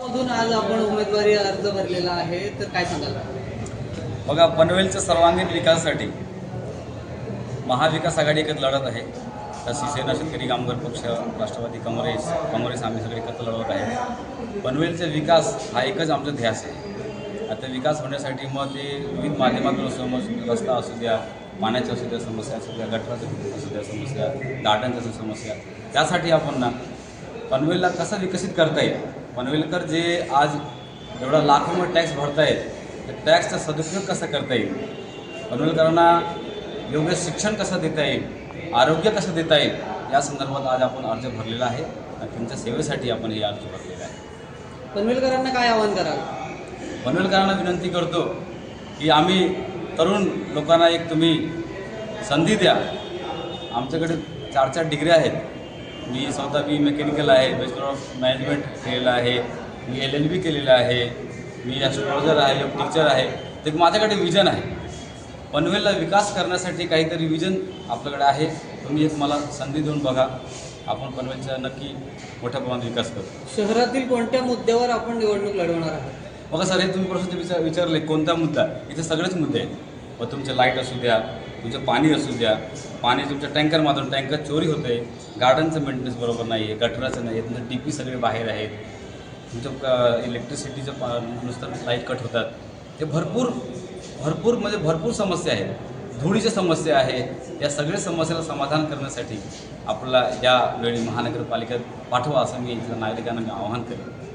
मधून आज आपण उमेदवारी अर्ज भरलेला आहे तर काय सांगाल? बघा पनवेलच्या सर्वांगीण विकासासाठी महाविकास आघाडी एकत्र लढत आहे. तर शिवसेना शेतकरी कामगार पक्ष राष्ट्रवादी काँग्रेस काँग्रेस आम्ही सगळे एकत्र लढत आहे. पनवेलचा विकास हा एकच आमचा ध्यास आहे. आता विकास होण्यासाठी मग ते विविध माध्यमातून समज रस्ता असू द्या पाण्याच्या असू द्या समस्या असू द्या गटराच्या असू द्या समस्या दाटांच्या असू समस्या त्यासाठी आपण ना पनवेलला कसं विकसित करता येईल? पनवेलकर जे आज एवढा लाखोमध्ये टॅक्स भरतायत तर टॅक्सचा सदुपयोग कसा करता येईल? पनवेलकरांना योग्य शिक्षण कसं देता येईल? आरोग्य कसं देता येईल? या संदर्भात आज आपण अर्ज भरलेला आहे आणि तुमच्या सेवेसाठी आपण हे अर्ज भरलेला आहे. पनवेलकरांना काय आवाहन कराल? पनवेलकरांना विनंती करतो की आम्ही तरुण लोकांना एक तुम्ही संधी द्या. आमच्याकडे चार चार डिग्री आहेत. मी स्वतः बी मेकॅनिकल आहे बॅचलर ऑफ मॅनेजमेंट केलेलं आहे मी एल एल बी केलेलं आहे मी ॲस्ट्रॉलॉजर आहे टीचर आहे. तर माझ्याकडे विजन आहे. पनवेलला विकास करण्यासाठी काहीतरी विजन आपल्याकडे आहे. तुम्ही एक मला संधी देऊन बघा. आपण पनवेलचा नक्की मोठ्या प्रमाणात विकास करू. शहरातील कोणत्या मुद्द्यावर आपण निवडणूक लढवणार आहात? बघा सर हे तुम्ही प्रश्न विचार विचारले कोणता मुद्दा? इथे सगळेच मुद्दे आहेत. मग तुमचं लाइट असू द्या तुमचं पाणी असू द्या. पाणी तुमच्या टँकरमधून टँकर चोरी होते गार्डनचं मेंटेनन्स बरोबर नाही आहे गटराचं नाही आहे तुमचं डी पी सगळे बाहेर आहेत. तुमचं इलेक्ट्रिसिटीचं पा नुसतं लाइट कट होतात. ते भरपूर भरपूर म्हणजे भरपूर समस्या आहेत. धुळीच्या समस्या आहे या सगळ्या समस्याला समाधान करण्यासाठी आपल्याला या वेळी महानगरपालिकेत पाठवा असं मी इथल्या नागरिकांना मी आवाहन करेन.